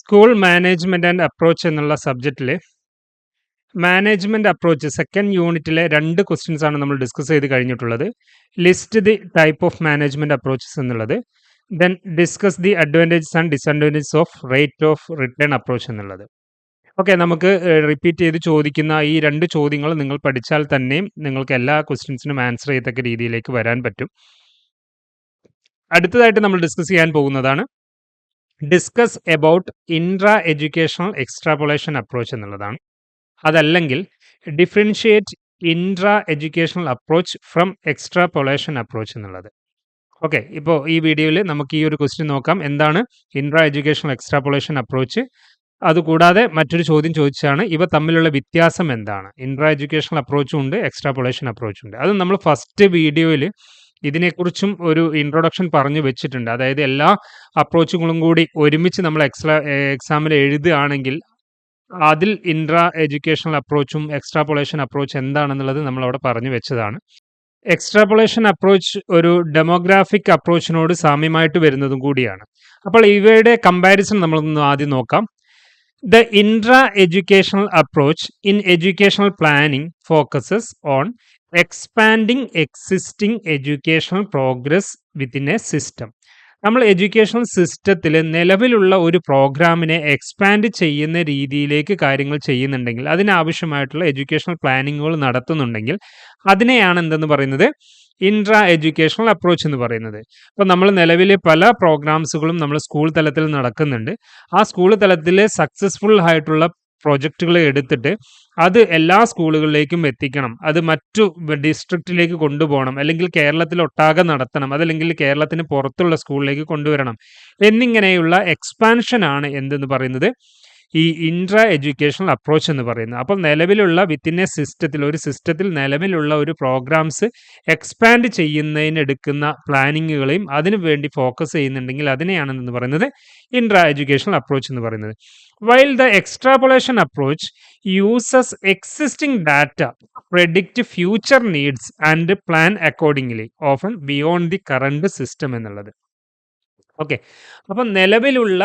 School management and approach എന്നുള്ള സബ്ജക്റ്റിൽ management approach second യൂണിറ്റിലെ രണ്ട് ക്വസ്റ്റ്യൻസ് ആണ് നമ്മൾ ഡിസ്കസ് ചെയ്ത് കഴിഞ്ഞിട്ടുള്ളത്. List the type of management approaches എന്നുള്ളത്. Then discuss the advantages and disadvantages of rate of return approach എന്നുള്ളത്. ഓക്കെ നമുക്ക് റിപ്പീറ്റ് ചെയ്ത് ചോദിക്കുന്ന ഈ രണ്ട് ചോദ്യങ്ങൾ നിങ്ങൾ പഠിച്ചാൽ തന്നെയും നിങ്ങൾക്ക് എല്ലാ ക്വസ്റ്റ്യൻസിനും ആൻസർ ചെയ്യത്തക്ക രീതിയിലേക്ക് വരാൻ പറ്റും. അടുത്തതായിട്ട് നമ്മൾ ഡിസ്കസ് ചെയ്യാൻ പോകുന്നതാണ് discuss about intra educational extrapolation approach എന്നുള്ളതാണ്. അതല്ലെങ്കിൽ differentiate intra educational approach from extrapolation approach എന്നുള്ളത്. ഓക്കെ ഇപ്പോൾ ഈ വീഡിയോയിൽ നമുക്ക് ഈ ഒരു ക്വസ്റ്റ്യൻ നോക്കാം. എന്താണ് ഇൻട്രാ എഡ്യൂക്കേഷണൽ എക്സ്ട്രാപൊളേഷൻ അപ്രോച്ച് അതുകൂടാതെ മറ്റൊരു ചോദ്യം ചോദിച്ചാണ് ഇവ തമ്മിലുള്ള വ്യത്യാസം എന്താണ്? ഇൻട്രാ എഡ്യൂക്കേഷണൽ അപ്രോച്ചും ഉണ്ട് എക്സ്ട്രാപൊളേഷൻ അപ്രോച്ചും ഉണ്ട്. അത് നമ്മൾ ഫസ്റ്റ് വീഡിയോയിൽ ഇതിനെക്കുറിച്ചും ഒരു ഇൻട്രൊഡക്ഷൻ പറഞ്ഞു വെച്ചിട്ടുണ്ട്. അതായത് എല്ലാ അപ്രോച്ചുകളും കൂടി ഒരുമിച്ച് നമ്മൾ എക്സ്ട്രാ എക്സാമിൽ എഴുതുകയാണെങ്കിൽ അതിൽ ഇൻട്രാ എഡ്യൂക്കേഷണൽ അപ്രോച്ചും എക്സ്ട്രാപൊളേഷൻ അപ്രോച്ച് എന്താണെന്നുള്ളത് നമ്മൾ അവിടെ പറഞ്ഞു വെച്ചതാണ്. എക്സ്ട്രാപൊളേഷൻ അപ്രോച്ച് ഒരു ഡെമോഗ്രാഫിക് അപ്രോച്ചിനോട് സാമ്യമായിട്ട് വരുന്നതും കൂടിയാണ്. അപ്പോൾ ഇവയുടെ കമ്പാരിസൺ നമ്മളൊന്ന് ആദ്യം നോക്കാം. The intra educational approach in educational planning focuses on expanding existing educational progress within a system നമ്മൾ എഡ്യൂക്കേഷണൽ സിസ്റ്റത്തിൽ നിലവിലുള്ള ഒരു പ്രോഗ്രാമിനെ എക്സ്പാൻഡ് ചെയ്യുന്ന രീതിയിലേക്ക് കാര്യങ്ങൾ ചെയ്യുന്നുണ്ടെങ്കിൽ അതിനാവശ്യമായിട്ടുള്ള എഡ്യൂക്കേഷണൽ പ്ലാനിങ്ങുകൾ നടത്തുന്നുണ്ടെങ്കിൽ അതിനെയാണ് എന്തെന്ന് പറയുന്നത്? ഇൻട്രാ എഡ്യൂക്കേഷണൽ അപ്രോച്ച് എന്ന് പറയുന്നത്. അപ്പോൾ നമ്മൾ നിലവിലെ പല പ്രോഗ്രാംസുകളും നമ്മൾ സ്കൂൾ തലത്തിൽ നടക്കുന്നുണ്ട്. ആ സ്കൂൾ തലത്തിൽ സക്സസ്ഫുൾ ആയിട്ടുള്ള പ്രോജക്റ്റുകൾ എടുത്തിട്ട് അത് എല്ലാ സ്കൂളുകളിലേക്കും എത്തിക്കണം. അത് മറ്റു ഡിസ്ട്രിക്റ്റിലേക്ക് കൊണ്ടുപോകണം. അല്ലെങ്കിൽ കേരളത്തിൽ ഒട്ടാകെ നടത്തണം. അതല്ലെങ്കിൽ കേരളത്തിന് പുറത്തുള്ള സ്കൂളിലേക്ക് കൊണ്ടുവരണം. എന്നിങ്ങനെയുള്ള എക്സ്പാൻഷനാണ് എന്തെന്ന് പറയുന്നത്? ഈ ഇൻട്രാ എഡ്യൂക്കേഷണൽ അപ്രോച്ച് എന്ന് പറയുന്നത്. അപ്പോൾ നിലവിലുള്ള വിത്തിൻ എ സിസ്റ്റത്തിൽ ഒരു സിസ്റ്റത്തിൽ നിലവിലുള്ള ഒരു പ്രോഗ്രാംസ് എക്സ്പാൻഡ് ചെയ്യുന്നതിന് എടുക്കുന്ന പ്ലാനിങ്ങുകളെയും അതിനു വേണ്ടി ഫോക്കസ് ചെയ്യുന്നുണ്ടെങ്കിൽ അതിനെയാണ് എന്ന് പറയുന്നത് ഇൻട്രാ എഡ്യൂക്കേഷണൽ അപ്രോച്ച് എന്ന് പറയുന്നത്. While the extrapolation approach uses existing data predict future needs and plan accordingly often beyond the current system എന്നുള്ളത്. ഓക്കെ അപ്പം നിലവിലുള്ള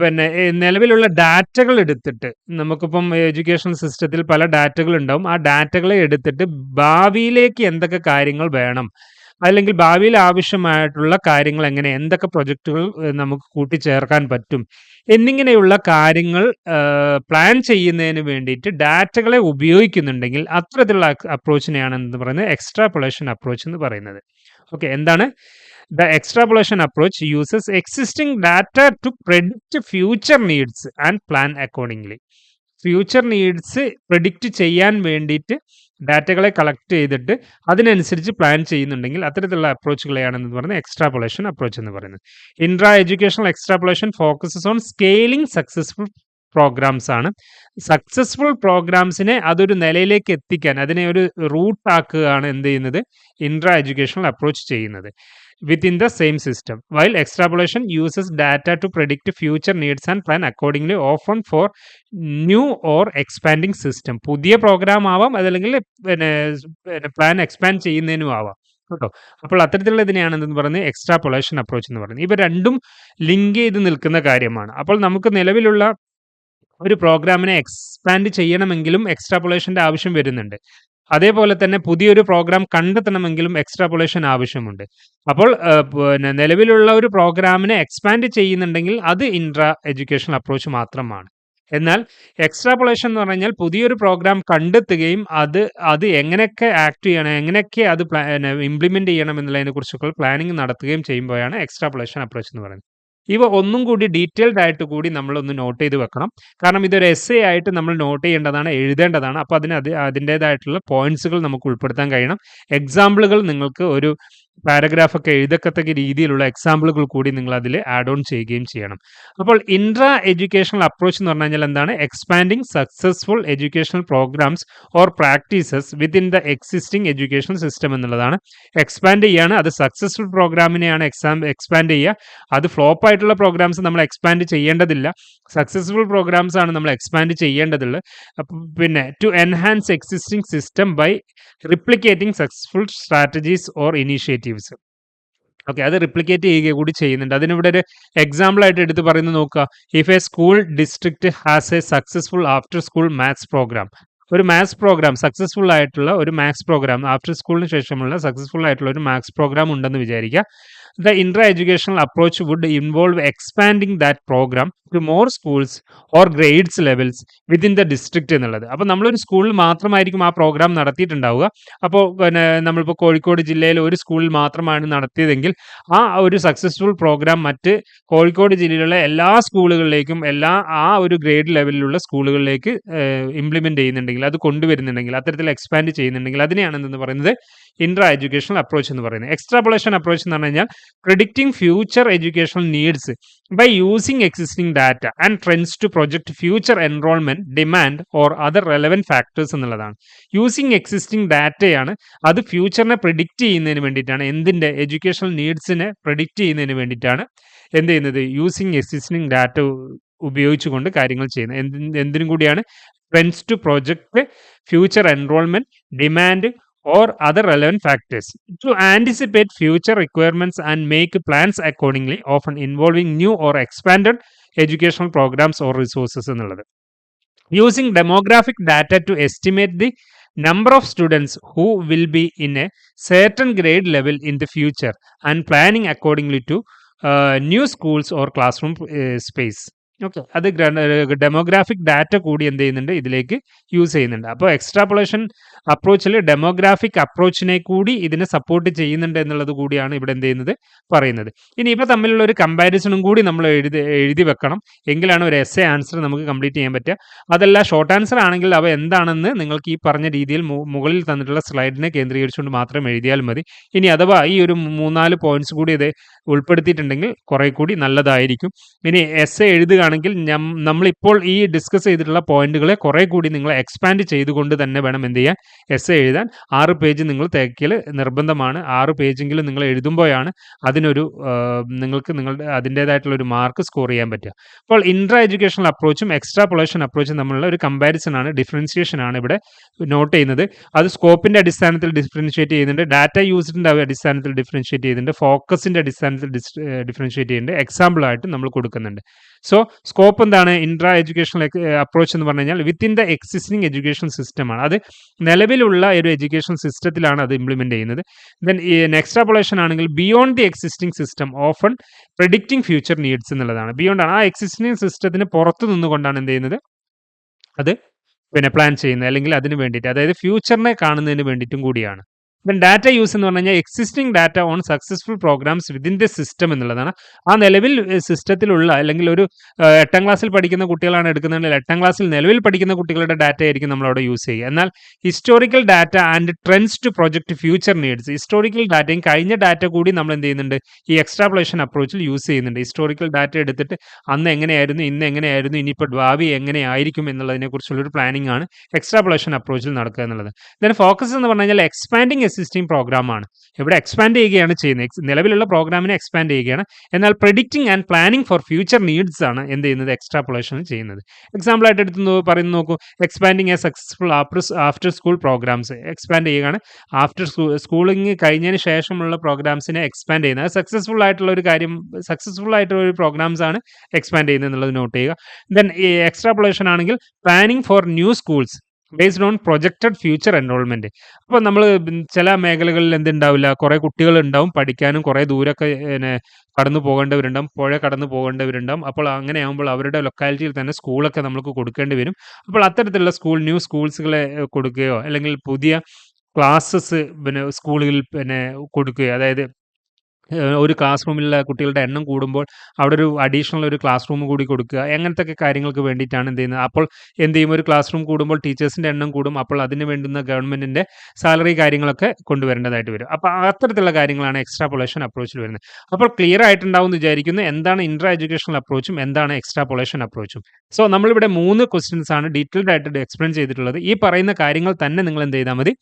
പിന്നെ നിലവിലുള്ള ഡാറ്റകൾ എടുത്തിട്ട് നമുക്കിപ്പം എഡ്യൂക്കേഷൻ സിസ്റ്റത്തിൽ പല ഡാറ്റകൾ ഉണ്ടാവും. ആ ഡാറ്റകളെ എടുത്തിട്ട് ഭാവിയിലേക്ക് എന്തൊക്കെ കാര്യങ്ങൾ വേണം അല്ലെങ്കിൽ ഭാവിയിൽ ആവശ്യമായിട്ടുള്ള കാര്യങ്ങൾ എങ്ങനെ എന്തൊക്കെ പ്രൊജക്റ്റുകൾ നമുക്ക് കൂട്ടിച്ചേർക്കാൻ പറ്റും എന്നിങ്ങനെയുള്ള കാര്യങ്ങൾ പ്ലാൻ ചെയ്യുന്നതിന് വേണ്ടിയിട്ട് ഡാറ്റകളെ ഉപയോഗിക്കുന്നുണ്ടെങ്കിൽ അത്തരത്തിലുള്ള അപ്രോച്ചിനെയാണ് എന്ന് പറയുന്നത്? എക്സ്ട്രാപൊളേഷൻ അപ്രോച്ച് എന്ന് പറയുന്നത്. ഓക്കെ എന്താണ്? The extrapolation approach uses existing data to predict future needs and plan accordingly future needs predict ചെയ്യാൻ വേണ്ടിയിട്ട് ഡാറ്റകളെ കളക്ട് ചെയ്തിട്ട് അതിനനുസരിച്ച് പ്ലാൻ ചെയ്യുന്നുണ്ടെങ്കിൽ അത്തരത്തിലുള്ള അപ്രോച്ചുകളെയാണ് എന്ന് പറയുന്നത് എക്സ്ട്രാപൊളേഷൻ അപ്രോച്ച് എന്ന് പറയുന്നത്. Intra educational extrapolation focuses on scaling successful programmes ആണ്. സക്സസ്ഫുൾ പ്രോഗ്രാംസിനെ അതൊരു നിലയിലേക്ക് എത്തിക്കാൻ അതിനെ ഒരു റൂട്ട് ആക്കുകയാണ് എന്ത് ചെയ്യുന്നത്? ഇൻട്രാ എഡ്യൂക്കേഷണൽ അപ്രോച്ച് ചെയ്യുന്നത്. Within the same system, while extrapolation uses data to predict future needs and plan accordingly, often for new or expanding system. പുതിയ പ്രോഗ്രാം ആവാം അതല്ലെങ്കിൽ പിന്നെ പ്ലാൻ എക്സ്പാൻഡ് ചെയ്യുന്നതിനും ആവാം. കേട്ടോ? അപ്പോൾ അത്തരത്തിലുള്ള ഇതിനെയാണ് എന്തെന്ന് പറയുന്നത്? എക്സ്ട്രാപൊളേഷൻ അപ്രോച്ച് എന്ന് പറയുന്നത്. ഇവ രണ്ടും ലിങ്ക് ചെയ്ത് നിൽക്കുന്ന കാര്യമാണ്. അപ്പോൾ നമുക്ക് നിലവിലുള്ള ഒരു പ്രോഗ്രാമിനെ എക്സ്പാൻഡ് ചെയ്യണമെങ്കിലും എക്സ്ട്രാപൊളേഷന്റെ ആവശ്യം വരുന്നുണ്ട്. അതേപോലെ തന്നെ പുതിയൊരു പ്രോഗ്രാം കണ്ടെത്തണമെങ്കിലും എക്സ്ട്രാപൊളേഷൻ ആവശ്യമുണ്ട്. അപ്പോൾ പിന്നെ നിലവിലുള്ള ഒരു പ്രോഗ്രാമിനെ എക്സ്പാൻഡ് ചെയ്യുന്നുണ്ടെങ്കിൽ അത് ഇൻട്രാ എഡ്യൂക്കേഷണൽ അപ്രോച്ച് മാത്രമാണ്. എന്നാൽ എക്സ്ട്രാപൊളേഷൻ എന്ന് പറഞ്ഞാൽ പുതിയൊരു പ്രോഗ്രാം കണ്ടെത്തുകയും അത് അത് എങ്ങനെയൊക്കെ ആക്ട് ചെയ്യണം എങ്ങനെയൊക്കെ അത് ഇംപ്ലിമെന്റ് ചെയ്യണം എന്നുള്ളതിനെ കുറിച്ചൊക്കെ പ്ലാനിങ് നടത്തുകയും ചെയ്യുമ്പോഴാണ് എക്സ്ട്രാപൊളേഷൻ അപ്രോച്ച് എന്ന് പറയുന്നത്. ഇവ ഒന്നും കൂടി ഡീറ്റെയിൽഡ് ആയിട്ട് കൂടി നമ്മളൊന്ന് നോട്ട് ചെയ്ത് വെക്കണം. കാരണം ഇതൊരു എസ് എ ആയിട്ട് നമ്മൾ നോട്ട് ചെയ്യേണ്ടതാണ് എഴുതേണ്ടതാണ്. അപ്പോൾ അതിന് അത് അതിന്റേതായിട്ടുള്ള പോയിന്റ്സുകൾ നമുക്ക് ഉൾപ്പെടുത്താൻ കഴിയണം. എക്സാമ്പിളുകൾ നിങ്ങൾക്ക് ഒരു പാരഗ്രാഫൊക്കെ എഴുതക്കത്തക്ക രീതിയിലുള്ള എക്സാമ്പിളുകൾ കൂടി നിങ്ങൾ അതിൽ ആഡ് ഓൺ ചെയ്യുകയും ചെയ്യണം. അപ്പോൾ ഇൻട്രാ എഡ്യൂക്കേഷണൽ അപ്രോച്ച് എന്ന് പറഞ്ഞു കഴിഞ്ഞാൽ എന്താണ്? Expanding successful educational programmes or practices within the existing education system എന്നുള്ളതാണ്. എക്സ്പാൻഡ് ചെയ്യാണ് അത് സക്സസ്ഫുൾ പ്രോഗ്രാമിനെയാണ് എക്സാം എക്സ്പാൻഡ് ചെയ്യുക. അത് ഫ്ലോപ്പ് ആയിട്ടുള്ള പ്രോഗ്രാംസ് നമ്മൾ എക്സ്പാൻഡ് ചെയ്യേണ്ടതില്ല. സക്സസ്ഫുൾ പ്രോഗ്രാംസ് ആണ് നമ്മൾ എക്സ്പാൻഡ് ചെയ്യേണ്ടതുള്ളത് പിന്നെ to enhance existing system by replicating successful strategies or initiatives okay അത് റിപ്ലിക്കേറ്റ് ചെയ്യുക കൂടി ചെയ്യുന്നുണ്ട്. അതിനിവിടെ ഒരു എക്സാമ്പിൾ ആയിട്ട് എടുത്ത് പറയുന്നത് നോക്കുക. If a school district has a successful after school maths programme ഒരു മാത്സ് പ്രോഗ്രാം സക്സസ്ഫുൾ ആയിട്ടുള്ള ഒരു മാത്സ് പ്രോഗ്രാം ആഫ്റ്റർ സ്കൂളിന് ശേഷമുള്ള സക്സസ്ഫുൾ ആയിട്ടുള്ള ഒരു മാത്സ് പ്രോഗ്രാം ഉണ്ടെന്ന് വിചാരിക്കുക. The intra educational approach would involve expanding that program to more schools or grades levels within the district എന്നുള്ളത്. അപ്പോൾ നമ്മളൊരു സ്കൂളിൽ മാത്രമായിരിക്കും ആ പ്രോഗ്രാം നടത്തിയിട്ടുണ്ടാവുക. അപ്പോൾ പിന്നെ നമ്മളിപ്പോൾ കോഴിക്കോട് ജില്ലയിൽ ഒരു സ്കൂളിൽ മാത്രമാണ് നടത്തിയതെങ്കിൽ ആ ഒരു സക്സസ്ഫുൾ പ്രോഗ്രാം മറ്റ് കോഴിക്കോട് ജില്ലയിലുള്ള എല്ലാ സ്കൂളുകളിലേക്കും എല്ലാ ആ ഒരു ഗ്രേഡ് ലെവലിലുള്ള സ്കൂളുകളിലേക്ക് ഇംപ്ലിമെന്റ് ചെയ്യുന്നുണ്ടെങ്കിൽ അത് കൊണ്ടുവരുന്നുണ്ടെങ്കിൽ അത്തരത്തിൽ എക്സ്പാൻഡ് ചെയ്യുന്നുണ്ടെങ്കിൽ അതിനെയാണ് എന്തെന്ന് പറയുന്നത്? ഇൻട്രാ എഡ്യൂക്കേഷണൽ അപ്രോച്ച് എന്ന് പറയുന്നത്. എക്സ്ട്രാപൊളേഷൻ അപ്രോച്ച് എന്ന് പറഞ്ഞു കഴിഞ്ഞാൽ predicting future educational needs by using existing data and trends to project future enrolment demand or other relevant factors എന്നുള്ളതാണ്. യൂസിങ് എക്സിസ്റ്റിംഗ് ഡാറ്റയാണ് അത് ഫ്യൂച്ചറിനെ പ്രിഡിക്റ്റ് ചെയ്യുന്നതിന് വേണ്ടിയിട്ടാണ്. എന്തിന്റെ? എഡ്യൂക്കേഷണൽ നീഡ്സിനെ പ്രിഡിക്റ്റ് ചെയ്യുന്നതിന് വേണ്ടിയിട്ടാണ് എന്ത് ചെയ്യുന്നത്? യൂസിങ് എക്സിസ്റ്റിംഗ് ഡാറ്റ ഉപയോഗിച്ചുകൊണ്ട് കാര്യങ്ങൾ ചെയ്യുന്നത്. എന്തി എന്തിനും കൂടിയാണ് trends to project future enrolment demand or other relevant factors to anticipate future requirements and make plans accordingly often involving new or expanded educational programs or resources എന്നുള്ളത് using demographic data to estimate the number of students who will be in a certain grade level in the future and planning accordingly to uh, new schools or classroom uh, space okay അത് demographic data കൂടി എന്ത് ചെയ്യുന്നുണ്ട്? ഇതിലേക്ക് use ചെയ്യുന്നുണ്ട്. അപ്പോൾ extrapolation അപ്രോച്ചിൽ demographic അപ്രോച്ചിനെ കൂടി ഇതിനെ support ചെയ്യുന്നുണ്ട് എന്നുള്ളത് കൂടിയാണ് ഇവിടെ എന്ത് ചെയ്യുന്നത്? പറയുന്നത്. ഇനി ഇപ്പോൾ തമ്മിലുള്ള ഒരു കമ്പാരിസണും കൂടി നമ്മൾ എഴുതി എഴുതി വെക്കണം. എങ്കിലാണ് ഒരു എസ് ആൻസർ നമുക്ക് കംപ്ലീറ്റ് ചെയ്യാൻ പറ്റുക. അതല്ല ഷോർട്ട് ആൻസർ ആണെങ്കിൽ അവ എന്താണെന്ന് നിങ്ങൾക്ക് ഈ പറഞ്ഞ രീതിയിൽ മുകളിൽ തന്നിട്ടുള്ള സ്ലൈഡിനെ കേന്ദ്രീകരിച്ചുകൊണ്ട് മാത്രം എഴുതിയാൽ മതി. ഇനി അഥവാ ഈ ഒരു മൂന്നാൽ പോയിന്റ്സ് കൂടി ഇത് ഉൾപ്പെടുത്തിയിട്ടുണ്ടെങ്കിൽ കുറെ കൂടി നല്ലതായിരിക്കും. ഇനി എസ് എ എഴുതുകയാണെങ്കിൽ നമ്മളിപ്പോൾ ഈ ഡിസ്കസ് ചെയ്തിട്ടുള്ള പോയിന്റുകളെ കുറെ കൂടി നിങ്ങൾ എക്സ്പാൻഡ് ചെയ്തുകൊണ്ട് തന്നെ വേണം എന്ത് ചെയ്യാൻ. എസ് എഴുതാൻ. ആറ് പേജ് നിങ്ങൾ തേക്കൽ നിർബന്ധമാണ്. ആറ് പേജെങ്കിലും നിങ്ങൾ എഴുതുമ്പോഴാണ് അതിനൊരു നിങ്ങൾക്ക് നിങ്ങളുടെ അതിന്റേതായിട്ടുള്ള ഒരു മാർക്ക് സ്കോർ ചെയ്യാൻ പറ്റുക. അപ്പോൾ ഇൻട്രാ എഡ്യൂക്കേഷണൽ അപ്രോച്ചും എക്സ്ട്രാ പൊളേഷൻ അപ്രോച്ചും തമ്മിലുള്ള ഒരു കമ്പാരിസൺ ആണ് ഡിഫറൻസിയേഷൻ ആണ് ഇവിടെ നോട്ട് ചെയ്യുന്നത്. അത് സ്കോപ്പിന്റെ അടിസ്ഥാനത്തിൽ ഡിഫറൻഷിയേറ്റ് ചെയ്യുന്നുണ്ട് ഡാറ്റ യൂസിന്റെ അടിസ്ഥാനത്തിൽ ഡിഫറൻഷിയേറ്റ് ചെയ്യുന്നുണ്ട് ഫോക്കസിന്റെ അടിസ്ഥാനത്തിൽ ഡിഫറൻഷിയേറ്റ് ചെയ്യുന്നുണ്ട് എക്സാമ്പിൾ ആയിട്ട് നമ്മൾ കൊടുക്കുന്നുണ്ട്. സോ സ്കോപ്പ് എന്താണ്? ഇൻട്രാ എഡ്യൂക്കേഷണൽ അപ്രോച്ച് എന്ന് പറഞ്ഞു കഴിഞ്ഞാൽ വിത്തിൻ ദ എക്സിസ്റ്റിംഗ് എഡ്യൂക്കേഷൻ സിസ്റ്റമാണ് അത് നിലവിലുള്ള ഒരു എഡ്യൂക്കേഷൻ സിസ്റ്റത്തിലാണ് അത് ഇംപ്ലിമെന്റ് ചെയ്യുന്നത്. ദെൻ നെക്സ്റ്റ് അപ്പോളേഷൻ ആണെങ്കിൽ beyond the existing system often predicting future needs എന്നുള്ളതാണ്. ബിയോണ്ട് ആ എക്സിസ്റ്റിംഗ് സിസ്റ്റത്തിന് പുറത്ത് നിന്നുകൊണ്ടാണ് എന്ത് ചെയ്യുന്നത്? അത് പിന്നെ പ്ലാൻ ചെയ്യുന്നത്. അല്ലെങ്കിൽ അതിന് വേണ്ടിയിട്ട്. അതായത് ഫ്യൂച്ചറിനെ കാണുന്നതിന് വേണ്ടിയിട്ടും കൂടിയാണ്. ദെൻ ഡാറ്റ യൂസ് എന്ന് പറഞ്ഞു കഴിഞ്ഞാൽ existing data on successful programmes within the system എന്നുള്ളതാണ്. ആ നിലവിൽ സിസ്റ്റത്തിലുള്ള അല്ലെങ്കിൽ ഒരു എട്ടാം ക്ലാസ്സിൽ പഠിക്കുന്ന കുട്ടികളാണ് എടുക്കുന്നതെങ്കിൽ എട്ടാം ക്ലാസ്സിൽ നിലവിൽ പഠിക്കുന്ന കുട്ടികളുടെ ഡാറ്റ ആയിരിക്കും നമ്മൾ അവിടെ യൂസ് ചെയ്യുക. എന്നാൽ historical data and trends to project future needs historical ഡാറ്റയും കഴിഞ്ഞ ഡാറ്റ കൂടി നമ്മൾ എന്ത് ചെയ്യുന്നുണ്ട്? ഈ എക്സ്ട്രാപ്ലേഷൻ അപ്രോച്ചിൽ യൂസ് ചെയ്യുന്നുണ്ട്. ഹിസ്റ്റോറിക്കൽ ഡാറ്റ എടുത്തിട്ട് അന്ന് എങ്ങനെയായിരുന്നു ഇന്ന് എങ്ങനെയായിരുന്നു ഇനിയിപ്പോൾ ഭാവി എങ്ങനെയായിരിക്കും എന്നുള്ളതിനെക്കുറിച്ചുള്ള ഒരു പ്ലാനിംഗ് ആണ് എക്സ്ട്രാപ്ലേഷൻ അപ്രോച്ചിൽ നടക്കുക എന്നുള്ളത്. ദെൻ ഫോക്കസ് എന്ന് പറഞ്ഞു കഴിഞ്ഞാൽ എക്സ്പാൻഡിങ് എക്സിസ്റ്റിംഗ് പ്രോഗ്രാമാണ് ഇവിടെ എക്സ്പാൻഡ് ചെയ്യുകയാണ് ചെയ്യുന്നത്. നിലവിലുള്ള പ്രോഗ്രാമിനെ എക്സ്പാൻഡ് ചെയ്യുകയാണ്. എന്നാൽ predicting and planning for future needs ആണ് എന്ത് ചെയ്യുന്നത്? എക്സ്ട്രാപൊളേഷൻ ചെയ്യുന്നത്. എക്സാമ്പിൾ ആയിട്ട് എടുത്ത് പറയുന്നത് നോക്കൂ. Expanding a successful after school programmes expand ചെയ്യുകയാണ്. ആഫ്റ്റർ സ്കൂളിംഗ് കഴിഞ്ഞതിന് ശേഷമുള്ള പ്രോഗ്രാംസിനെ എക്സ്പാൻഡ് ചെയ്യുന്നത്. സക്സസ്ഫുൾ ആയിട്ടുള്ള ഒരു കാര്യം സക്സസ്ഫുൾ ആയിട്ടുള്ള ഒരു പ്രോഗ്രാംസ് ആണ് എക്സ്പാൻഡ് ചെയ്യുന്നത് എന്നുള്ളത് നോട്ട് ചെയ്യുക. ദെൻ എക്സ്ട്രാപൊളേഷൻ ആണെങ്കിൽ planning for new schools based on projected future enrolment അപ്പോൾ നമ്മൾ ചില മേഖലകളിൽ എന്തുണ്ടാവില്ല? കുറേ കുട്ടികൾ ഉണ്ടാവും പഠിക്കാനും കുറേ ദൂരമൊക്കെ പിന്നെ കടന്നു പോകേണ്ടവരുണ്ടാവും പുഴ കടന്നു പോകേണ്ടവരുണ്ടാവും. അപ്പോൾ അങ്ങനെയാകുമ്പോൾ അവരുടെ ലൊക്കാലിറ്റിയിൽ തന്നെ സ്കൂളൊക്കെ നമുക്ക് കൊടുക്കേണ്ടി വരും. അപ്പോൾ അത്തരത്തിലുള്ള സ്കൂൾ ന്യൂ സ്കൂൾസുകളെ കൊടുക്കുകയോ അല്ലെങ്കിൽ പുതിയ ക്ലാസ്സസ് പിന്നെ സ്കൂളുകളിൽ പിന്നെ കൊടുക്കുകയോ അതായത് ഒരു ക്ലാസ് റൂമിലുള്ള കുട്ടികളുടെ എണ്ണം കൂടുമ്പോൾ അവിടെ ഒരു അഡീഷണൽ ഒരു ക്ലാസ് റൂം കൂടി കൊടുക്കുക. അങ്ങനത്തെ ഒക്കെ കാര്യങ്ങൾക്ക് വേണ്ടിയിട്ടാണ് എന്ത് ചെയ്യുന്നത്. അപ്പോൾ എന്ത് ചെയ്യും? ഒരു ക്ലാസ് റൂം കൂടുമ്പോൾ ടീച്ചേഴ്സിന്റെ എണ്ണം കൂടും. അപ്പോൾ അതിന് വേണ്ടുന്ന ഗവൺമെന്റിന്റെ സാലറി കാര്യങ്ങളൊക്കെ കൊണ്ടുവരേണ്ടതായിട്ട് വരും. അപ്പോൾ അത്തരത്തിലുള്ള കാര്യങ്ങളാണ് എക്സ്ട്രാ എക്സ്ട്രാപൊളേഷൻ അപ്രോച്ചിൽ വരുന്നത്. അപ്പോൾ ക്ലിയർ ആയിട്ടുണ്ടാവും എന്ന് വിചാരിക്കുന്നു. എന്താണ് ഇൻട്രാ എഡ്യൂക്കേഷണൽ അപ്രോച്ചും എന്താണ് എക്സ്ട്രാ എക്സ്ട്രാപൊളേഷൻ അപ്രോച്ചും സോ നമ്മളിവിടെ മൂന്ന് ക്വസ്റ്റ്യൻസ് ആണ് ഡീറ്റെയിൽഡ് ആയിട്ട് എക്സ്പ്ലെയിൻ ചെയ്തിട്ടുള്ളത്. ഈ പറയുന്ന കാര്യങ്ങൾ തന്നെ നിങ്ങൾ എന്ത് ചെയ്താൽ മതി.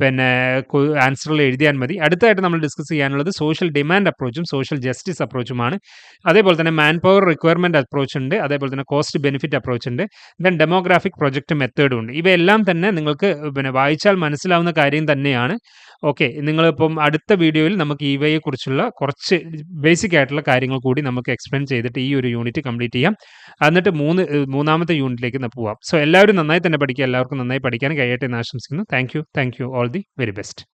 പിന്നെ ആൻസറിൽ എഴുതിയാൽ മതി. അടുത്തായിട്ട് നമ്മൾ ഡിസ്കസ് ചെയ്യാനുള്ളത് സോഷ്യൽ ഡിമാൻഡ് അപ്രോച്ചും സോഷ്യൽ ജസ്റ്റിസ് അപ്രോച്ചുമാണ്. അതേപോലെ തന്നെ മാൻ പവർ റിക്വയർമെന്റ് അപ്രോച്ച് ഉണ്ട്. അതേപോലെ തന്നെ കോസ്റ്റ് ബെനിഫിറ്റ് അപ്രോച്ച് ഉണ്ട്. ദെൻ ഡെമോഗ്രാഫിക് പ്രൊജക്റ്റ് മെത്തേഡും ഉണ്ട്. ഇവയെല്ലാം തന്നെ നിങ്ങൾക്ക് പിന്നെ വായിച്ചാൽ മനസ്സിലാവുന്ന കാര്യം തന്നെയാണ്. ഓക്കെ നിങ്ങളിപ്പം അടുത്ത വീഡിയോയിൽ നമുക്ക് ഇവയെക്കുറിച്ചുള്ള കുറച്ച് ബേസിക് ആയിട്ടുള്ള കാര്യങ്ങൾ കൂടി നമുക്ക് എക്സ്പ്ലെയിൻ ചെയ്തിട്ട് ഈ ഒരു യൂണിറ്റ് കംപ്ലീറ്റ് ചെയ്യാം. എന്നിട്ട് മൂന്ന് മൂന്നാമത്തെ യൂണിറ്റിലേക്ക് പോവാം. സോ എല്ലാവരും നന്നായി തന്നെ പഠിക്കുക. എല്ലാവർക്കും നന്നായി പഠിക്കാൻ കഴിയട്ടെ എന്ന് ആശംസിക്കുന്നു. Thank you. Thank you. All the very best.